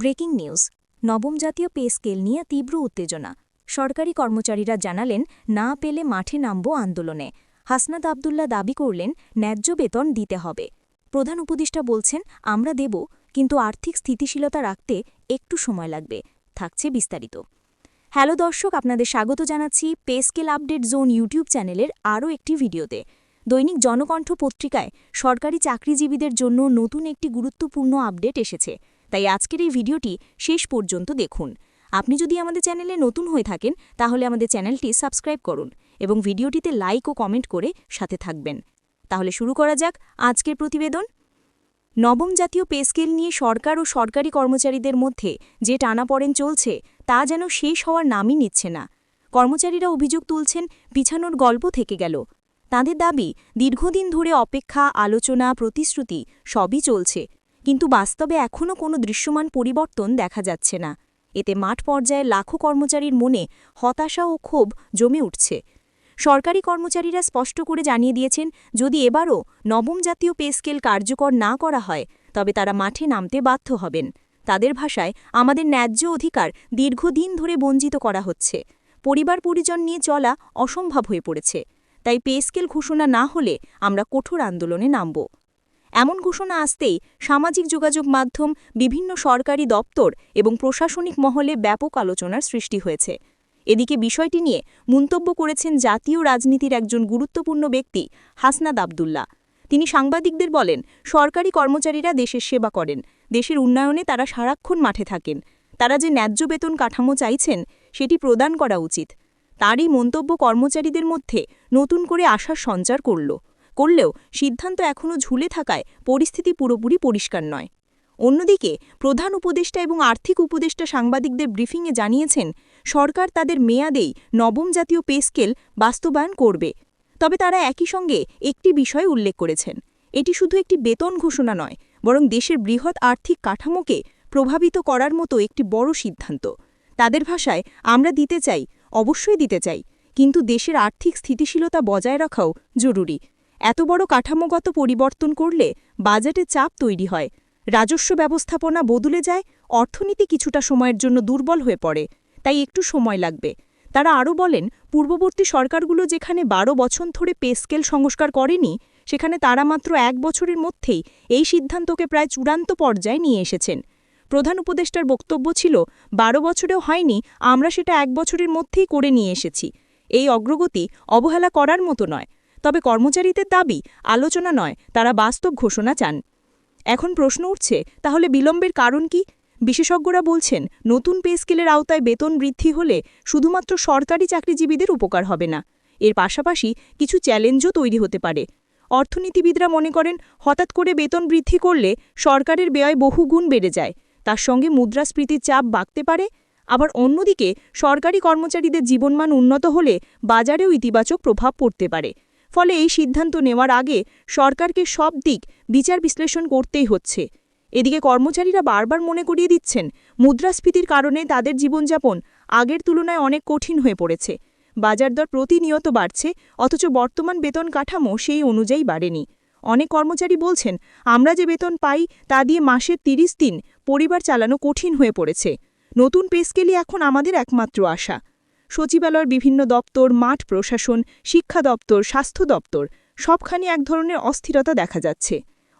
Breaking news. নবম জাতীয় pay scale নিয়ে তীব্র উত্তেজনা। সরকারি কর্মচারীরা জানালেন, না পেলে মাঠে নামব আন্দোলনে। হাসনাত আবদুল্লা দাবি করলেন, ন্যায্য বেতন দিতে হবে। প্রধান উপদেষ্টা বলছেন, আমরা দেব, কিন্তু আর্থিক স্থিতিশীলতা রাখতে একটু সময় লাগবে, থাকছে বিস্তারিত। হ্যালো দর্শক, আপনাদের স্বাগত জানাচ্ছি pay scale update zone YouTube চ্যানেলের আরও একটি ভিডিওতে। দৈনিক জনকণ্ঠ পত্রিকায় সরকারি চাকরিজীবীদের জন্য নতুন একটি গুরুত্বপূর্ণ আপডেট এসেছে। তাই আজকের এই ভিডিওটি শেষ পর্যন্ত দেখুন। আপনি যদি আমাদের চ্যানেলে নতুন হয়ে থাকেন, তাহলে আমাদের চ্যানেলটি সাবস্ক্রাইব করুন এবং ভিডিওটিতে লাইক ও কমেন্ট করে সাথে থাকবেন। তাহলে শুরু করা যাক আজকের প্রতিবেদন। নবম জাতীয় পে স্কেল নিয়ে সরকার ও সরকারি কর্মচারীদের মধ্যে যে টানাপড়েন চলছে, তা যেন শেষ হওয়ার নামই নিচ্ছে না। কর্মচারীরা অভিযোগ তুলছেন পিছানোর গল্প থেকে গেল। তাঁদের দাবি, দীর্ঘদিন ধরে অপেক্ষা, আলোচনা, প্রতিশ্রুতি সবই চলছে। কিন্তু বাস্তবে এখনও কোনো দৃশ্যমান পরিবর্তন দেখা যাচ্ছে না। এতে মাঠ পর্যায়ে লাখো কর্মচারীর মনে হতাশা ও ক্ষোভ জমে উঠছে। সরকারি কর্মচারীরা স্পষ্ট করে জানিয়ে দিয়েছেন, যদি এবারও নবম জাতীয় পে স্কেল কার্যকর না করা হয়, তবে তারা মাঠে নামতে বাধ্য হবেন। তাদের ভাষায় আমাদের ন্যায্য অধিকার দীর্ঘদিন ধরে বঞ্চিত করা হচ্ছে। পরিবার পরিজন নিয়ে চলা অসম্ভব হয়ে পড়েছে। তাই পে স্কেল ঘোষণা না হলে আমরা কঠোর আন্দোলনে নামব। এমন ঘোষণা আসতেই সামাজিক যোগাযোগ মাধ্যম, বিভিন্ন সরকারি দপ্তর এবং প্রশাসনিক মহলে ব্যাপক আলোচনার সৃষ্টি হয়েছে। এদিকে বিষয়টি নিয়ে মন্তব্য করেছেন জাতীয় রাজনীতির একজন গুরুত্বপূর্ণ ব্যক্তি হাসনাদ আবদুল্লা তিনি সাংবাদিকদের বলেন, সরকারি কর্মচারীরা দেশের সেবা করেন, দেশের উন্নয়নে তারা সারাক্ষণ মাঠে থাকেন। তারা যে ন্যায্য বেতন কাঠামো চাইছেন, সেটি প্রদান করা উচিত। তারই মন্তব্য কর্মচারীদের মধ্যে নতুন করে আশার সঞ্চার করল। করলেও সিদ্ধান্ত এখনও ঝুলে থাকায় পরিস্থিতি পুরোপুরি পরিষ্কার নয়। অন্যদিকে প্রধান উপদেষ্টা এবং আর্থিক উপদেষ্টা সাংবাদিকদের ব্রিফিংয়ে জানিয়েছেন, সরকার তাদের মেয়াদেই নবম জাতীয় পে স্কেল বাস্তবায়ন করবে। তবে তারা একই সঙ্গে একটি বিষয় উল্লেখ করেছেন, এটি শুধু একটি বেতন ঘোষণা নয়, বরং দেশের বৃহৎ আর্থিক কাঠামোকে প্রভাবিত করার মতো একটি বড় সিদ্ধান্ত। তাদের ভাষায়, আমরা দিতে চাই, অবশ্যই দিতে চাই, কিন্তু দেশের আর্থিক স্থিতিশীলতা বজায় রাখাও জরুরি। এত বড় কাঠামোগত পরিবর্তন করলে বাজেটে চাপ তৈরি হয়। রাজস্ব ব্যবস্থাপনা বদলে যায়, অর্থনীতি কিছুটা সময়ের জন্য দুর্বল হয়ে পড়ে, তাই একটু সময় লাগবে। তারা আরও বলেন, পূর্ববর্তী সরকারগুলো যেখানে বারো বছর ধরে পে স্কেল সংস্কার করেনি, সেখানে তারা মাত্র এক বছরের মধ্যেই এই সিদ্ধান্তকে প্রায় চূড়ান্ত পর্যায়ে নিয়ে এসেছেন। প্রধান উপদেষ্টার বক্তব্য ছিল, বারো বছরেও হয়নি, আমরা সেটা এক বছরের মধ্যেই করে নিয়ে এসেছি। এই অগ্রগতি অবহেলা করার মতো নয়। তবে কর্মচারীদের দাবি, আলোচনা নয়, তারা বাস্তব ঘোষণা চান। এখন প্রশ্ন উঠছে, তাহলে বিলম্বের কারণ কি? বিশেষজ্ঞরা বলছেন, নতুন পে স্কেলের আওতায় বেতন বৃদ্ধি হলে শুধুমাত্র সরকারি চাকরিজীবীদের উপকার হবে না। এর পাশাপাশি কিছু চ্যালেঞ্জও তৈরি হতে পারে। অর্থনীতিবিদরা মনে করেন, হঠাৎ করে বেতন বৃদ্ধি করলে সরকারের ব্যয় বহুগুণ বেড়ে যায়। তার সঙ্গে মুদ্রাস্ফীতির চাপ বাড়তে পারে। আবার অন্যদিকে, সরকারি কর্মচারীদের জীবনমান উন্নত হলে বাজারেও ইতিবাচক প্রভাব পড়তে পারে। ফলে এই সিদ্ধান্ত নেওয়ার আগে সরকারকে সব দিক বিচার বিশ্লেষণ করতেই হচ্ছে। এদিকে কর্মচারীরা বারবার মনে করিয়ে দিচ্ছেন, মুদ্রাস্ফীতির কারণে তাদের জীবনযাপন আগের তুলনায় অনেক কঠিন হয়ে পড়েছে। বাজার দর প্রতিনিয়ত বাড়ছে, অথচ বর্তমান বেতন কাঠামো সেই অনুযায়ী বাড়েনি। অনেক কর্মচারী বলছেন, আমরা যে বেতন পাই তা দিয়ে মাসের ৩০ দিন পরিবার চালানো কঠিন হয়ে পড়েছে। নতুন পেস্কেলই এখন আমাদের একমাত্র আশা। সচিবালয়ের বিভিন্ন দপ্তর, মাঠ প্রশাসন, শিক্ষা দপ্তর, স্বাস্থ্য দপ্তর, সবখানি এক ধরনের অস্থিরতা দেখা যাচ্ছে।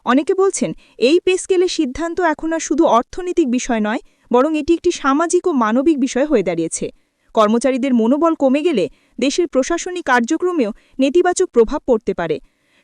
অনেকে বলছেন, এই পে সিদ্ধান্ত এখন আর শুধু অর্থনৈতিক বিষয় নয়, বরং এটি একটি সামাজিক ও মানবিক বিষয় হয়ে দাঁড়িয়েছে। কর্মচারীদের মনোবল কমে গেলে দেশের প্রশাসনিক কার্যক্রমেও নেতিবাচক প্রভাব পড়তে পারে।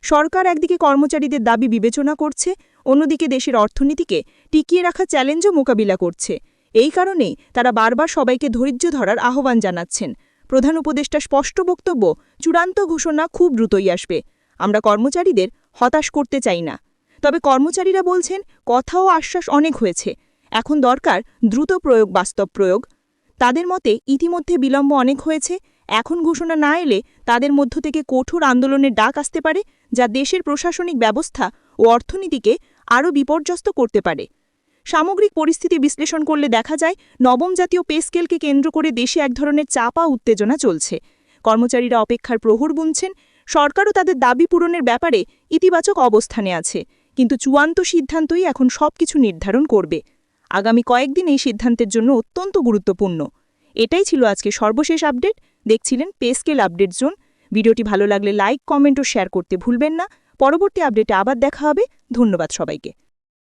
সরকার একদিকে কর্মচারীদের দাবি বিবেচনা করছে, অন্যদিকে দেশের অর্থনীতিকে টিকিয়ে রাখা চ্যালেঞ্জও মোকাবিলা করছে। এই কারণেই তারা বারবার সবাইকে ধৈর্য ধরার আহ্বান জানাচ্ছেন। প্রধান উপদেষ্টা স্পষ্ট বক্তব্য, চূড়ান্ত ঘোষণা খুব দ্রুতই আসবে। আমরা কর্মচারীদের হতাশ করতে চাই না। তবে কর্মচারীরা বলছেন কথা ও আশ্বাস অনেক হয়েছে। এখন দরকার দ্রুত প্রয়োগ, বাস্তব প্রয়োগ। তাদের মতে ইতিমধ্যে বিলম্ব অনেক হয়েছে। এখন ঘোষণা না এলে তাদের মধ্য থেকে কঠোর আন্দোলনের ডাক আসতে পারে, যা দেশের প্রশাসনিক ব্যবস্থা ও অর্থনীতিকে আরও বিপর্যস্ত করতে পারে। সামগ্রিক পরিস্থিতি বিশ্লেষণ করলে দেখা যায়, নবম জাতীয় পে স্কেলকে কেন্দ্র করে দেশে এক ধরনের চাপা উত্তেজনা চলছে। কর্মচারীরা অপেক্ষার প্রহর বুনছেন সরকারও তাদের দাবি পূরণের ব্যাপারে ইতিবাচক অবস্থানে আছে, কিন্তু চূড়ান্ত সিদ্ধান্তই এখন সবকিছু নির্ধারণ করবে। আগামী কয়েকদিন এই সিদ্ধান্তের জন্য অত্যন্ত গুরুত্বপূর্ণ। এটাই ছিল আজকে সর্বশেষ আপডেট। দেখছিলেন পে স্কেল আপডেট জোন। ভিডিওটি ভালো লাগলে লাইক, কমেন্ট ও শেয়ার করতে ভুলবেন না। পরবর্তী আপডেটে আবার দেখা হবে। ধন্যবাদ সবাইকে।